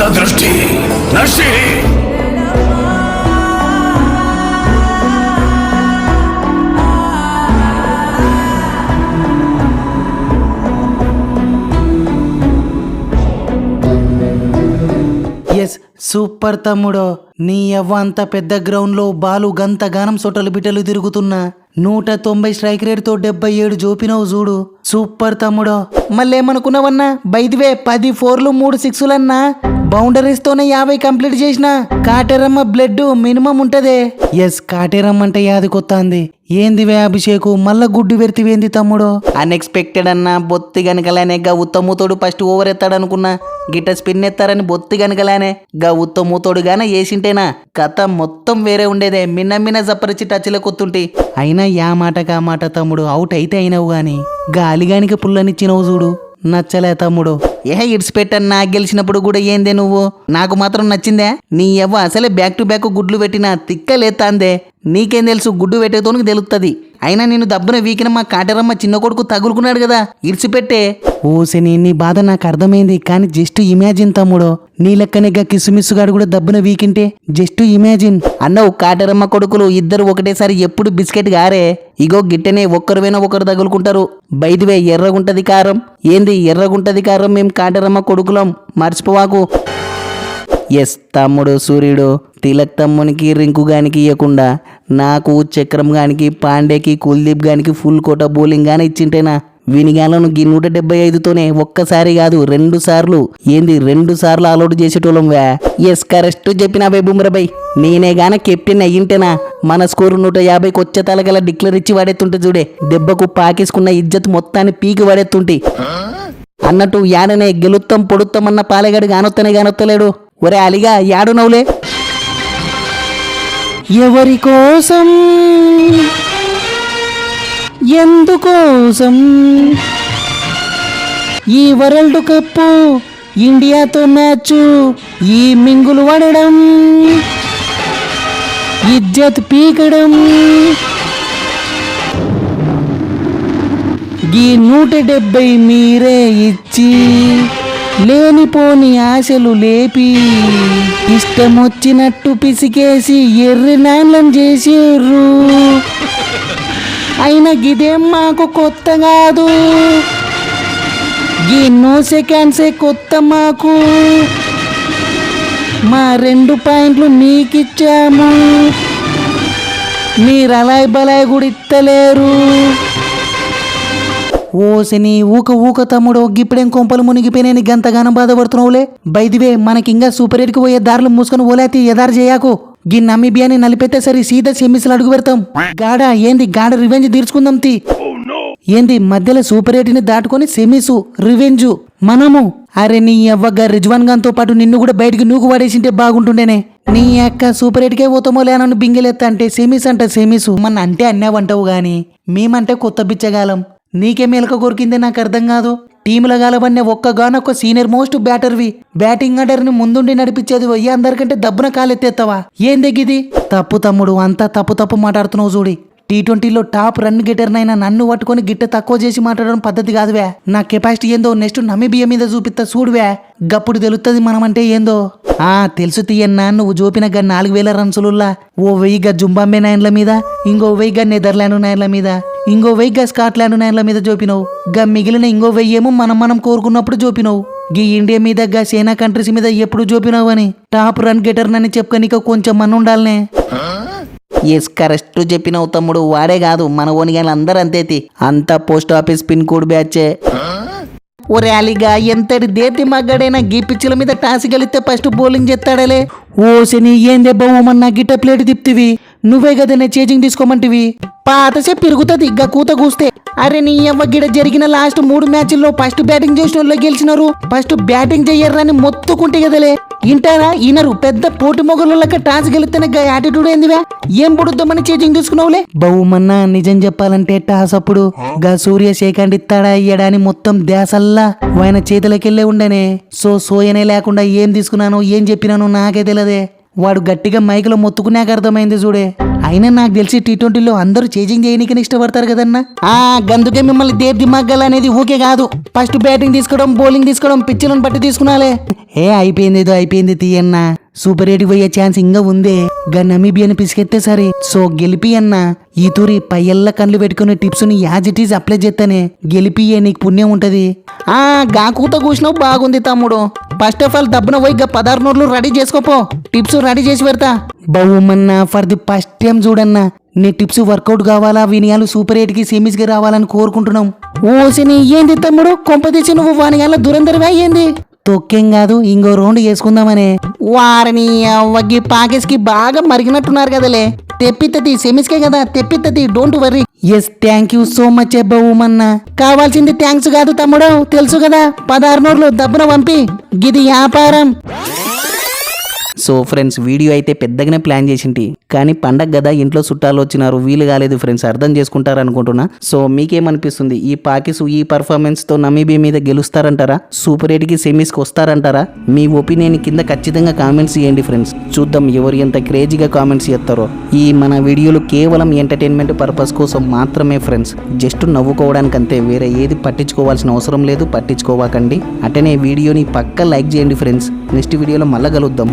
సదృష్టి నశి. Yes super తమ్ముడో. నీ అవ్వ అంత పెద్ద గ్రౌండ్లో బాలు గంత గానం సొటలు బిట్టలు తిరుగుతున్నా. నూట తొంభై స్ట్రైక్ రేట్తో డెబ్బై ఏడు జోపినవు చూడు. సూపర్ తమ్ముడో. మళ్ళేమనుకున్నావన్నా? బైదివే పది ఫోర్లు మూడు సిక్స్లన్నా? బౌండరీస్ తోనే యాభై కంప్లీట్ చేసిన. కాటేరమ్మ బ్లడ్ మినిమం ఉంటదే. ఎస్ కాటేరమ్మ అంటే యాది కొత్తాంది. ఏందివే అభిషేకు? మళ్ళా గుడ్డు వెర్తివేంది తమ్ముడు? అన్ఎక్స్పెక్టెడ్ అన్న బొత్తి గనకలానే గా ఉత్తమూతోడు ఫస్ట్ ఓవర్ ఎత్తాడనుకున్నా. గిట్ట స్పిన్ ఎత్తారని బొత్తి గనకలానే గా ఉత్తమూతోడు గాన వేసింటేనా కథ మొత్తం వేరే ఉండేదే. మిన్న మిన్న జప్పరిచి టచ్లో కొత్తుంటి అయినా యా మాట కా మాట తమ్ముడు అవుట్ అయితే అయినావు గాని గాలిగానికి పుల్లనిచ్చినవు చూడు. నచ్చలే తమ్ముడు. ఏ ఇడిచిపెట్టని నాకు గెలిచినప్పుడు కూడా ఏందే నువ్వు? నాకు మాత్రం నచ్చిందే. నీ ఎవ్వ అసలే బ్యాక్ టు బ్యాక్ గుడ్లు పెట్టిన తిక్కలేతాందే నీకేం తెలుసు గుడ్డు పెట్టేతోనికి తెలుస్తుంది అయినా నేను దబ్బున వీకిన మా కాటరమ్మ చిన్న కొడుకు తగులుకున్నాడు కదా ఇడిచిపెట్టే ఓసని నీ బాధ నాకు అర్థమైంది కానీ జస్ట్ ఇమాజిన్ తమ్ముడు. నీ లెక్కనే కిసుమిస్సుగాడు కూడా దబ్బున వీకింటే జస్ట్ ఇమాజిన్. అన్నవు కాటరమ్మ కొడుకులు ఇద్దరు ఒకటేసారి ఎప్పుడు బిస్కెట్ గారే? ఇగో గిట్టనే ఒక్కరువైనా ఒకరు తగులుకుంటారు. బైదివే ఎర్రగుంటది కారం. ఏంది ఎర్రగుంటది కారం? మేం కాటరమ్మ కొడుకులం. మర్చిపోవాకు ఎస్ తమ్ముడు సూర్యుడు తిలక్ తమ్మునికి రింకు గానికి ఇవ్వకుండా నాకు చక్రం గానికి పాండేకి కుల్దీప్ గానికి ఫుల్ కోట బౌలింగ్ కానీ ఇచ్చింటేనా? వినిగాలను గీ నూట డెబ్బై ఐదుతోనే ఒక్కసారి కాదు రెండు సార్లు. ఏంది రెండు సార్లు అలౌట్ చేసేటోళ్ళం వే? ఎస్ కరెక్ట్ చెప్పిన బై బుమ్రబై నేనే గాన కెప్టెన్ అయ్యింటేనా? మన స్కోరు నూట యాభైకి వచ్చే తలగల డిక్లేర్ ఇచ్చి వాడేస్తుంటే చూడే దెబ్బకు పాకేసుకున్న ఇజ్జత్ మొత్తాన్ని పీకి వాడేస్తుంటే అన్నట్టు యాడనే గెలుత్తం పొడుత్తామన్న పాలెగాడు గానొత్తనే గానొత్తలేడు. ఒరే అలిగా యాడు నవ్వులే ఎవరి కోసం ఎందుకోసం? ఈ వరల్డ్ కప్ ఇండియాతో మ్యాచ్ ఈ మింగులు పడడం ఇజ్జత్ పీకడం. ఈ నూట డెబ్బై మీరే ఇచ్చి లేనిపోని ఆశలు లేపి ఇష్టమొచ్చినట్టు పిసికేసి ఎర్రి నాన్లం చేసిర్రు. అయినా గిదేం మాకు కొత్త కాదు. ఎన్నో నో సెకండ్సే కొత్త మాకు. మా రెండు పాయింట్లు మీకిచ్చాము. మీరు అలాయ్ బలాయ్ కూడా ఇత్తలేరు ఓసిని ఊక ఊక తమ్ముడు గిప్పుడేం కొంపలు మునిగిపోయినాయని గంతగానం బాధపడుతున్నావులే. బైదివే మనకింకా సూపర్ ఎయిట్కి పోయే దారులు మూసుకొని ఓలేతి ఎదారు చేయకు. గీ నమీబియాని నలిపెత్తే సరి సీదా సెమ్మిస్లు అడుగు పెడతాం. గాడ ఏంది గాడ రివెంజ్ తీర్చుకుందాం తి. ఏంది మధ్యలో సూపర్ ఎయిట్ని దాటుకొని సెమీసు రివెంజు మనము. అరే నీ అవ్వగా రిజ్వాన్ గాన్తో పాటు నిన్ను కూడా బయటికి నూకు పడేసింటే బాగుంటుండేనే. నీ అక్క సూపర్ ఎయిట్కే పోతామో లేనని బింగిలెత్త అంటే సెమీస్ అంట సెమీసు. మన అంటే అన్నావంటావు గాని. మేమంటే కొత్త బిచ్చగాలం నీకే మేలక కొరికిందే నాకు అర్థం కాదు. టీముల గాలవన్నే ఒక్కగానొక్క సీనియర్ మోస్ట్ బ్యాటర్వి. బ్యాటింగ్ ఆర్డర్ని ముందుండి నడిపించేది పోయి అందరికంటే దబ్బున కాలెత్తేస్తావా ఏం దిగిది తప్పు తమ్ముడు అంతా తప్పు తప్పు మాట్లాడుతున్నావు చూడి. టీ ట్వంటీలో టాప్ రన్ గిటర్నైనా నన్ను పట్టుకొని గిట్ట తక్కువ చేసి మాట్లాడడం పద్ధతి కాదువే. నా కెపాసిటీ ఏందో నెక్స్ట్ నమ్మిబియ్య మీద చూపిస్తా చూడువే. గప్పుడు తెలుస్తుంది మనమంటే ఏందో? ఆ తెలుసు తీయన్నా నువ్వు చూపిన గా నాలుగు వేల రన్సులుల్లా. ఓ వెయ్యి గా జుంబాంబే నాయన్ల మీద ఇంకో వెయ్యి గా నెదర్లాండ్ నాయన్ల మీద. ఇంకో వెయ్యి గా స్కాట్లాండ్ నైన్ల మీద చూపినవు గా మిగిలిన ఇంకో వెయ్యి ఏమో మనం మనం కోరుకున్నప్పుడు చూపినవు గీ ఇండియా మీద గా సేనా కంట్రీస్ మీద ఎప్పుడు చూపినావు అని టాప్ రన్ గెటర్ నని చెప్పుకనిక కొంచెం మన ఉండాలనే ఎస్ కరెక్ట్ చెప్పినవు తమ్ముడు. వాడే కాదు మన ఓనిగాని అందరూ అంతేతి అంతా పోస్ట్ ఆఫీస్ పిన్ కోడ్ బ్యాచే. ఓ ర్యాలీగా ఎంతటి దేతి మగ్గడైనా గీ పిచ్చుల మీద టాస్ గెలిస్తే ఫస్ట్ బౌలింగ్ చేస్తాడలే. ఓ శని ఏం దెబ్బ ఓమన్నా గిట్ట ప్లేట్ తిప్తివి నువ్వే కదనే చేజింగ్ తీసుకోమంటివి? పాతసే పెరుగుతుంది ఇగ్గ కూత కూస్తే అరే నీ అవ్వ గిడ జరిగిన లాస్ట్ మూడు మ్యాచ్ల్లో ఫస్ట్ బ్యాటింగ్ చేసిన వాళ్ళు గెలిచినారు. ఫస్ట్ బ్యాటింగ్ చెయ్యరని మొత్తుకుంటే కదలే. ఇంటారా? ఈనరు పెద్ద పోటీ మొగలకి టాస్ గెలిస్తేనే గా యాటిట్యూడ్ ఏందివే? ఏం పుడుద్దామని చేజింగ్ తీసుకున్నావులే? బహుమన్నా నిజం చెప్పాలంటే టాస్ అప్పుడు గా సూర్య సేకండ్ ఇస్తాడా ఇయ్యడా అని మొత్తం దేశల్లా ఆయన చేతిలోకెళ్ళే ఉండనే. సో సోయనే లేకుండా ఏం తీసుకున్నాను ఏం చెప్పినాను నాకే తెలియదే వాడు గట్టిగా మైకులో మొత్తుకున్నాక అర్థమైంది చూడే. అయినా నాకు తెలిసి టీ ట్వంటీలో అందరూ చేజింగ్ చేయనీకని ఇష్టపడతారు కదన్నా. ఆ గందుకే మిమ్మల్ని దేవ్ దిమాగ్గల్ అనేది ఊకే కాదు. ఫస్ట్ బ్యాటింగ్ తీసుకోవడం బౌలింగ్ తీసుకోవడం పిచ్చులను బట్టి తీసుకున్నాలే. ఏ అయిపోయింది ఏదో అయిపోయింది తీయన్నా. సూపర్ ఎయిట్ పోయే ఛాన్స్ ఇంకా ఉందే. గా నమీబియాని పిసికెత్తే సరే. సో గెలిపి అన్న. ఈ తూరి పయ్యల్ల కళ్ళు పెట్టుకునే టిప్స్ని యాజ్ ఇట్ ఈజ్ అప్లై చేస్తానే గెలిపియే నీకు పుణ్యం ఉంటది. ఆ గాకుతో కూత కూసినావు బాగుంది తమ్ముడు. ఫస్ట్ ఆఫ్ ఆల్ దబ్బున పోయి పదహారు నోట్లు రెడీ చేసుకోపో టిప్స్ రెడీ చేసి పెడతా. బహుమన్నా ఫర్ ది ఫస్ట్ టైం చూడన్నా. నీ టిప్స్ వర్కౌట్ కావాలా? వినియాలు సూపర్ ఎయిట్కి సెమీస్కి రావాలని కోరుకుంటున్నాం. ఓసిని ఏంది తమ్ముడు? కొంపదీసి నువ్వు వానియాల దురందరివా ఏంది? తొక్కేం కాదు ఇంకో రౌండ్ చేసుకుందామనే. వారిని అవ్వగి పాకెస్కి బాగా మరిగినట్టున్నారు కదలే. తెప్పిత్తది సెమిస్కే కదా తెప్పిత్తది don't worry yes thank you so much అబ్బవుమన్న కావాల్సింది థ్యాంక్స్ కాదు తమ్ముడు తెలుసు కదా? పదహారు నోట్లు దబ్బున పంపి గిది వ్యాపారం. సో ఫ్రెండ్స్ వీడియో అయితే పెద్దగానే ప్లాన్ చేసింటి. కానీ పండగ కదా ఇంట్లో చుట్టాలు వచ్చినారు వీలు కాలేదు ఫ్రెండ్స్ అర్థం చేసుకుంటారు అనుకుంటున్నా. సో మీకేమనిపిస్తుంది? ఈ పాకిస్ ఈ పర్ఫార్మెన్స్తో నమీబీ మీద గెలుస్తారంటారా? సూపర్ ఎయిట్కి సెమీస్కి వస్తారంటారా? మీ ఒపీనియన్ కింద ఖచ్చితంగా కామెంట్స్ చేయండి ఫ్రెండ్స్. చూద్దాం ఎవరు ఎంత క్రేజీగా కామెంట్స్ చేస్తారో. ఈ మన వీడియోలు కేవలం ఎంటర్టైన్మెంట్ పర్పస్ కోసం మాత్రమే ఫ్రెండ్స్. జస్ట్ నవ్వుకోవడానికి అంతే వేరే ఏది పట్టించుకోవాల్సిన అవసరం లేదు పట్టించుకోవాకండి. అటనే వీడియోని పక్క లైక్ చేయండి ఫ్రెండ్స్. నెక్స్ట్ వీడియోలో మళ్ళీ కలుద్దాం.